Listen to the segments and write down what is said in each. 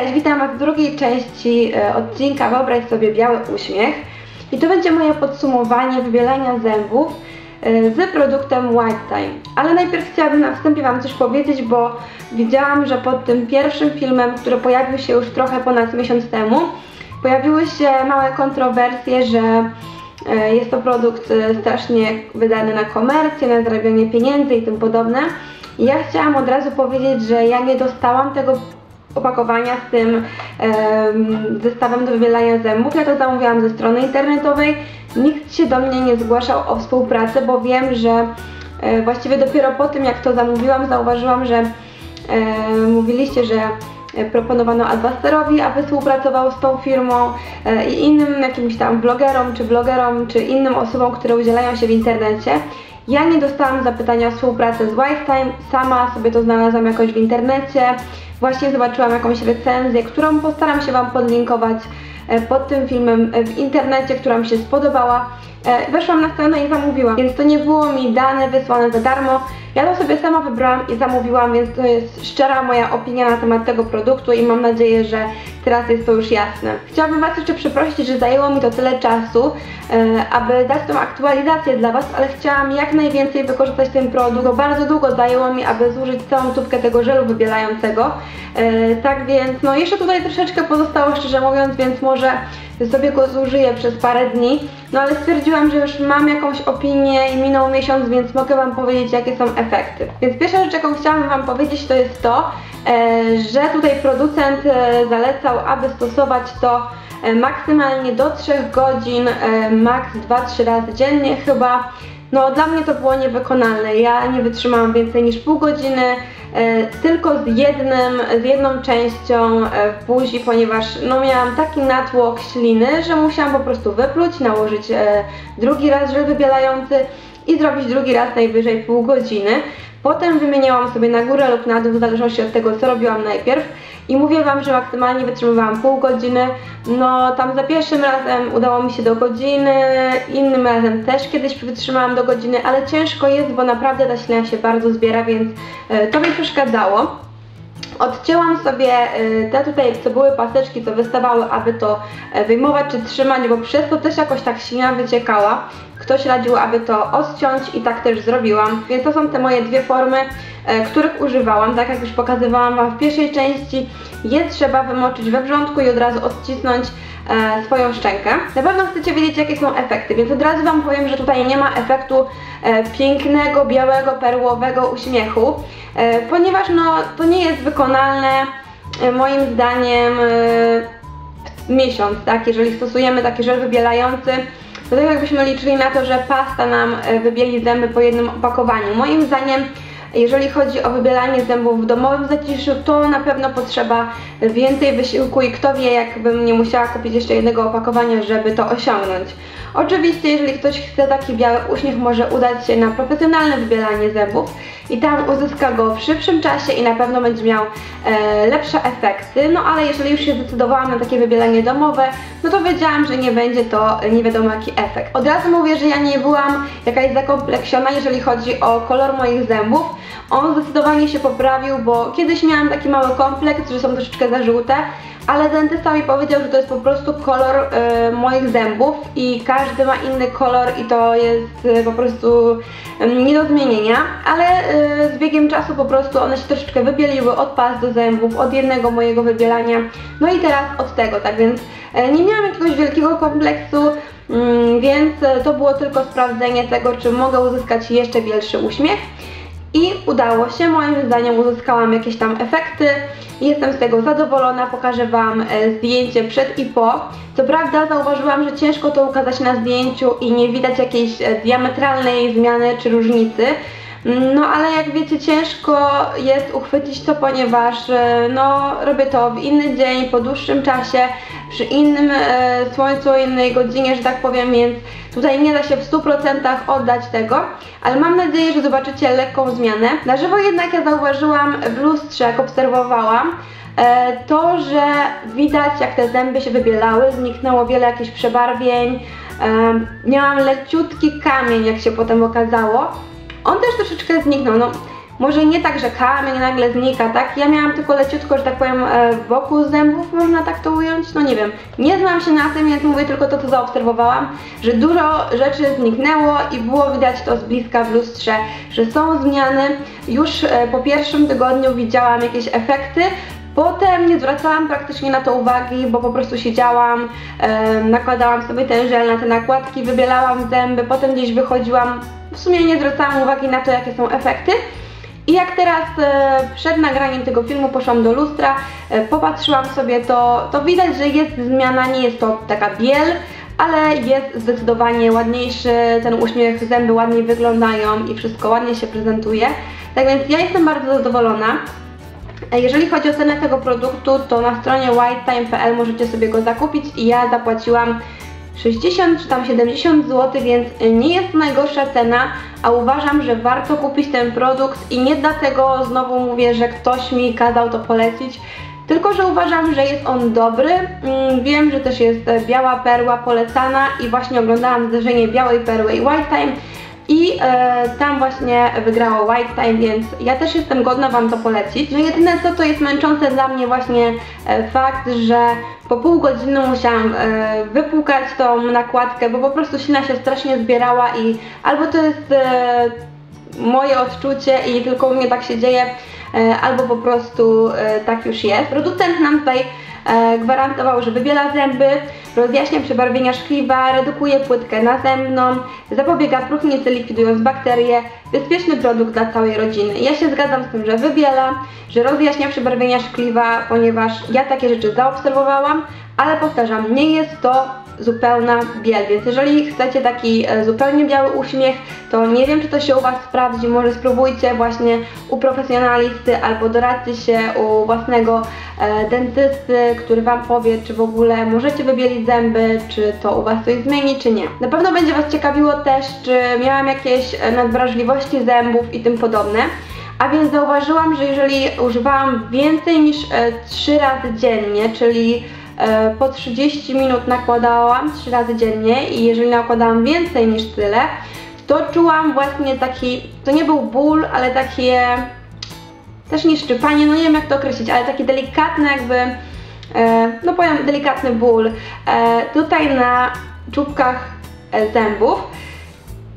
Cześć, witam Was w drugiej części e, odcinka Wyobraź sobie biały uśmiech. I to będzie moje podsumowanie wybielania zębów e, z produktem White Time. Ale najpierw chciałabym na wstępie Wam coś powiedzieć, bo widziałam, że pod tym pierwszym filmem, który pojawił się już trochę ponad miesiąc temu, pojawiły się małe kontrowersje, że e, jest to produkt strasznie wydany na komercję, na zarabianie pieniędzy i tym podobne. Ja chciałam od razu powiedzieć, że ja nie dostałam tego opakowania z tym em, zestawem do wybielania zębów. Ja to zamówiłam ze strony internetowej. Nikt się do mnie nie zgłaszał o współpracę, bo wiem, że e, właściwie dopiero po tym jak to zamówiłam, zauważyłam, że e, mówiliście, że e, proponowano Adwasterowi, aby współpracował z tą firmą e, i innym jakimś tam blogerom, czy blogerom, czy innym osobom, które udzielają się w internecie. Ja nie dostałam zapytania o współpracę z Lifetime, sama sobie to znalazłam jakoś w internecie. Właśnie zobaczyłam jakąś recenzję, którą postaram się Wam podlinkować e, pod tym filmem e, w internecie, która mi się spodobała. E, Weszłam na stronę i zamówiłam, więc to nie było mi dane, wysłane za darmo. Ja to sobie sama wybrałam i zamówiłam, więc to jest szczera moja opinia na temat tego produktu i mam nadzieję, że teraz jest to już jasne. Chciałabym Was jeszcze przeprosić, że zajęło mi to tyle czasu, e, aby dać tą aktualizację dla Was, ale chciałam jak najwięcej wykorzystać ten produkt, bo bardzo długo zajęło mi, aby zużyć całą tubkę tego żelu wybielającego. E, tak więc, no jeszcze tutaj troszeczkę pozostało, szczerze mówiąc, więc może sobie go zużyję przez parę dni. No ale stwierdziłam, że już mam jakąś opinię i minął miesiąc, więc mogę Wam powiedzieć, jakie są efekty. Więc pierwsza rzecz, jaką chciałam Wam powiedzieć, to jest to, e, że tutaj producent e, zalecał, aby stosować to e, maksymalnie do 3 godzin, maks 2-3 razy dziennie chyba. No dla mnie to było niewykonalne. Ja nie wytrzymałam więcej niż pół godziny, e, tylko z jednym, z jedną częścią e, w buzi, ponieważ no miałam taki natłok śliny, że musiałam po prostu wypluć, nałożyć e, drugi raz żel wybielający i zrobić drugi raz najwyżej pół godziny. Potem wymieniałam sobie na górę lub na dół, w zależności od tego, co robiłam najpierw. I mówię Wam, że maksymalnie wytrzymywałam pół godziny. No tam za pierwszym razem udało mi się do godziny, innym razem też kiedyś wytrzymałam do godziny, ale ciężko jest, bo naprawdę ta ślina się bardzo zbiera, więc e, to mi przeszkadzało. Odcięłam sobie y, te tutaj, co były paseczki, co wystawały, aby to e, wyjmować czy trzymać, bo przez to też jakoś tak ślina wyciekała. Ktoś radził, aby to odciąć i tak też zrobiłam. Więc to są te moje dwie formy, e, których używałam. Tak jak już pokazywałam Wam w pierwszej części, je trzeba wymoczyć we wrzątku i od razu odcisnąć e, swoją szczękę. Na pewno chcecie wiedzieć, jakie są efekty, więc od razu Wam powiem, że tutaj nie ma efektu e, pięknego, białego, perłowego uśmiechu, ponieważ no, to nie jest wykonalne moim zdaniem miesiąc, tak? Jeżeli stosujemy taki żel wybielający, to tak jakbyśmy liczyli na to, że pasta nam e, wybieli zęby po jednym opakowaniu. Moim zdaniem jeżeli chodzi o wybielanie zębów w domowym zaciszu, to na pewno potrzeba więcej wysiłku i kto wie, jakbym nie musiała kupić jeszcze jednego opakowania, żeby to osiągnąć. Oczywiście, jeżeli ktoś chce taki biały uśmiech, może udać się na profesjonalne wybielanie zębów i tam uzyska go w szybszym czasie i na pewno będzie miał e, lepsze efekty. No ale jeżeli już się zdecydowałam na takie wybielanie domowe, no to wiedziałam, że nie będzie to nie wiadomo jaki efekt. Od razu mówię, że ja nie byłam jakaś zakompleksiona, jeżeli chodzi o kolor moich zębów. On zdecydowanie się poprawił, bo kiedyś miałam taki mały kompleks, że są troszeczkę za żółte, ale dentysta mi powiedział, że to jest po prostu kolor e, moich zębów i każdy ma inny kolor i to jest e, po prostu e, nie do zmienienia, ale e, z biegiem czasu po prostu one się troszeczkę wybieliły od pas do zębów, od jednego mojego wybielania, no i teraz od tego, tak więc nie miałam jakiegoś wielkiego kompleksu, mm, więc to było tylko sprawdzenie tego, czy mogę uzyskać jeszcze większy uśmiech. I udało się, moim zdaniem uzyskałam jakieś tam efekty. Jestem z tego zadowolona, pokażę Wam e, zdjęcie przed i po. Co prawda zauważyłam, że ciężko to ukazać na zdjęciu i nie widać jakiejś e, diametralnej zmiany czy różnicy. No ale jak wiecie ciężko jest uchwycić to, ponieważ e, no robię to w inny dzień, po dłuższym czasie, przy innym e, słońcu, innej godzinie, że tak powiem, więc tutaj nie da się w 100% oddać tego, ale mam nadzieję, że zobaczycie lekką zmianę. Na żywo jednak ja zauważyłam w lustrze, jak obserwowałam, e, to, że widać jak te zęby się wybielały, zniknęło wiele jakichś przebarwień, e, miałam leciutki kamień, jak się potem okazało. On też troszeczkę zniknął, no może nie tak, że kamień nagle znika, tak? Ja miałam tylko leciutko, że tak powiem, e, wokół zębów, można tak to ująć? No nie wiem. Nie znam się na tym, więc mówię tylko to, co zaobserwowałam, że dużo rzeczy zniknęło i było widać to z bliska w lustrze, że są zmiany. Już e, po pierwszym tygodniu widziałam jakieś efekty, Potem nie zwracałam praktycznie na to uwagi, bo po prostu siedziałam, e, nakładałam sobie ten żel na te nakładki, wybielałam zęby, potem gdzieś wychodziłam. W sumie nie zwracałam uwagi na to, jakie są efekty. I jak teraz e, przed nagraniem tego filmu poszłam do lustra, e, popatrzyłam sobie, to, to widać, że jest zmiana, nie jest to taka biel, ale jest zdecydowanie ładniejszy, ten uśmiech, zęby ładniej wyglądają i wszystko ładnie się prezentuje. Tak więc ja jestem bardzo zadowolona. E, jeżeli chodzi o cenę tego produktu, to na stronie whitetime.pl możecie sobie go zakupić i ja zapłaciłam 60 czy tam 70 zł, więc nie jest to najgorsza cena, a uważam, że warto kupić ten produkt i nie dlatego znowu mówię, że ktoś mi kazał to polecić, tylko że uważam, że jest on dobry. Mm, wiem, że też jest biała perła polecana i właśnie oglądałam zderzenie białej perły i white time i e, tam właśnie wygrało White Time, więc ja też jestem godna Wam to polecić. No jedyne co to jest męczące dla mnie właśnie e, fakt, że po pół godziny musiałam e, wypłukać tą nakładkę, bo po prostu ślina się strasznie zbierała i albo to jest e, moje odczucie i tylko u mnie tak się dzieje, e, albo po prostu e, tak już jest. Producent nam tutaj gwarantował, że wybiela zęby, rozjaśnia przebarwienia szkliwa, redukuje płytkę nazębną, zapobiega próchnicy likwidując bakterie, bezpieczny produkt dla całej rodziny. Ja się zgadzam z tym, że wybiela, że rozjaśnia przebarwienia szkliwa, ponieważ ja takie rzeczy zaobserwowałam, ale powtarzam, nie jest to zupełna biel, więc jeżeli chcecie taki e, zupełnie biały uśmiech, to nie wiem czy to się u Was sprawdzi, może spróbujcie właśnie u profesjonalisty albo doradźcie się u własnego e, dentysty, który Wam powie, czy w ogóle możecie wybielić zęby, czy to u Was coś zmieni, czy nie. Na pewno będzie Was ciekawiło też, czy miałam jakieś e, nadwrażliwości zębów i tym podobne. A więc zauważyłam, że jeżeli używałam więcej niż e, 3 razy dziennie, czyli po 30 minut nakładałam 3 razy dziennie i jeżeli nakładałam więcej niż tyle, to czułam właśnie taki, to nie był ból, ale takie też nie szczypanie, no nie wiem jak to określić, ale taki delikatny jakby, e, no powiem delikatny ból e, tutaj na czubkach zębów.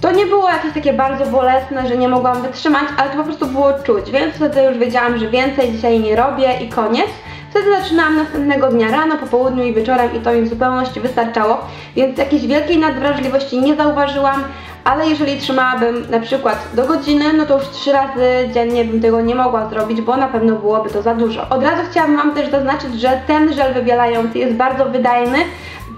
To nie było jakieś takie bardzo bolesne, że nie mogłam wytrzymać, ale to po prostu było czuć, więc wtedy już wiedziałam, że więcej dzisiaj nie robię i koniec. Wtedy zaczynałam następnego dnia rano, po południu i wieczorem i to mi w zupełności wystarczało, więc jakiejś wielkiej nadwrażliwości nie zauważyłam, ale jeżeli trzymałabym na przykład do godziny, no to już trzy razy dziennie bym tego nie mogła zrobić, bo na pewno byłoby to za dużo. Od razu chciałabym Wam też zaznaczyć, że ten żel wybielający jest bardzo wydajny,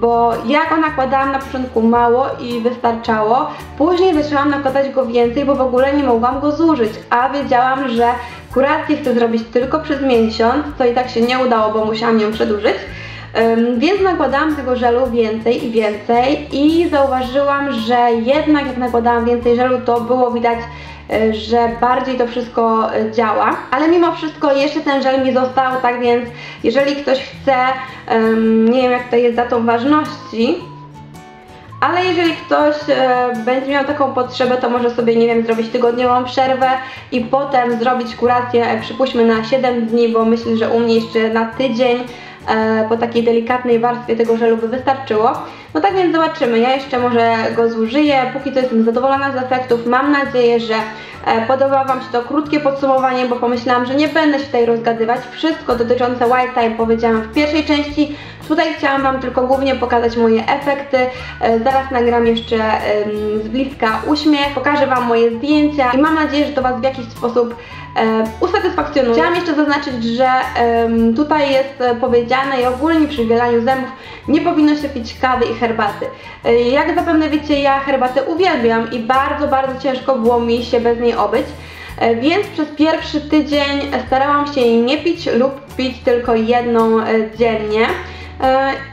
bo ja go nakładałam na początku mało i wystarczało, później zaczęłam nakładać go więcej, bo w ogóle nie mogłam go zużyć, a wiedziałam, że kurację chcę zrobić tylko przez miesiąc, co i tak się nie udało, bo musiałam ją przedłużyć, więc nakładałam tego żelu więcej i więcej i zauważyłam, że jednak jak nakładałam więcej żelu, to było widać E, że bardziej to wszystko e, działa, ale mimo wszystko jeszcze ten żel mi został, tak więc jeżeli ktoś chce, nie wiem jak to jest datą ważności, ale jeżeli ktoś e, będzie miał taką potrzebę, to może sobie, nie wiem, zrobić tygodniową przerwę i potem zrobić kurację, e, przypuśćmy na 7 dni, bo myślę, że u mnie jeszcze na tydzień e, po takiej delikatnej warstwie tego żelu by wystarczyło. No tak więc zobaczymy, ja jeszcze może go zużyję, póki co jestem zadowolona z efektów, mam nadzieję, że e, podoba Wam się to krótkie podsumowanie, bo pomyślałam, że nie będę się tutaj rozgadywać, wszystko dotyczące White Time powiedziałam w pierwszej części, tutaj chciałam Wam tylko głównie pokazać moje efekty, e, zaraz nagram jeszcze z bliska uśmiech, pokażę Wam moje zdjęcia i mam nadzieję, że to Was w jakiś sposób e, usatysfakcjonuje. Chciałam jeszcze zaznaczyć, że tutaj jest powiedziane i ogólnie przy wielaniu zębów nie powinno się pić kawy i herbaty. E, jak zapewne wiecie, ja herbatę uwielbiam i bardzo, bardzo ciężko było mi się bez niej obyć. E, więc przez pierwszy tydzień starałam się jej nie pić lub pić tylko jedną e, dziennie.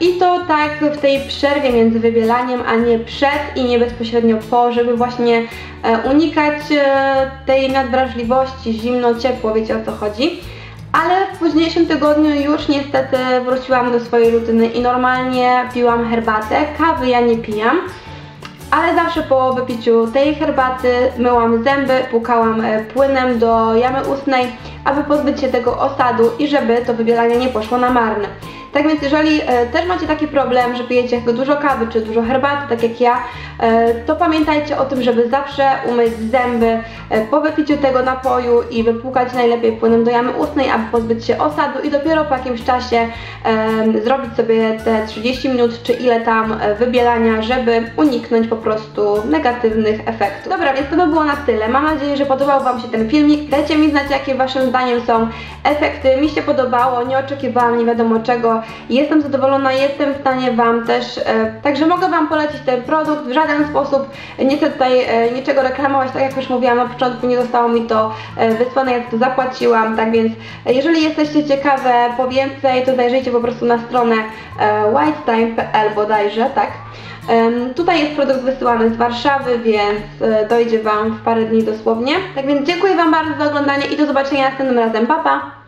I to tak w tej przerwie między wybielaniem, a nie przed i nie bezpośrednio po, żeby właśnie unikać tej nadwrażliwości, zimno, ciepło, wiecie o co chodzi ale w późniejszym tygodniu już niestety wróciłam do swojej rutyny i normalnie piłam herbatę, kawy ja nie pijam. ale zawsze po wypiciu tej herbaty myłam zęby, płukałam e, płynem do jamy ustnej, aby pozbyć się tego osadu i żeby to wybielanie nie poszło na marne. Tak więc jeżeli e, też macie taki problem, że pijecie dużo kawy czy dużo herbaty, tak jak ja, e, to pamiętajcie o tym, żeby zawsze umyć zęby e, po wypiciu tego napoju i wypłukać najlepiej płynem do jamy ustnej, aby pozbyć się osadu i dopiero po jakimś czasie zrobić sobie te 30 minut czy ile tam wybielania, żeby uniknąć po prostu negatywnych efektów. Dobra, więc to by było na tyle. Mam nadzieję, że podobał Wam się ten filmik. Dajcie mi znać, jakie Waszym zdaniem są efekty. Mi się podobało, nie oczekiwałam nie wiadomo czego. Jestem zadowolona, jestem w stanie Wam też, e, także mogę Wam polecić ten produkt w żaden sposób. Nie chcę tutaj e, niczego reklamować, tak jak już mówiłam na początku, nie zostało mi to e, wysłane, ja to zapłaciłam, tak więc jeżeli jesteście ciekawe po więcej, to zajrzyjcie po prostu na stronę whitetime.pl bodajże, tak? Tutaj jest produkt wysyłany z Warszawy, więc dojdzie Wam w parę dni dosłownie. Tak więc dziękuję Wam bardzo za oglądanie i do zobaczenia następnym razem. Pa, pa!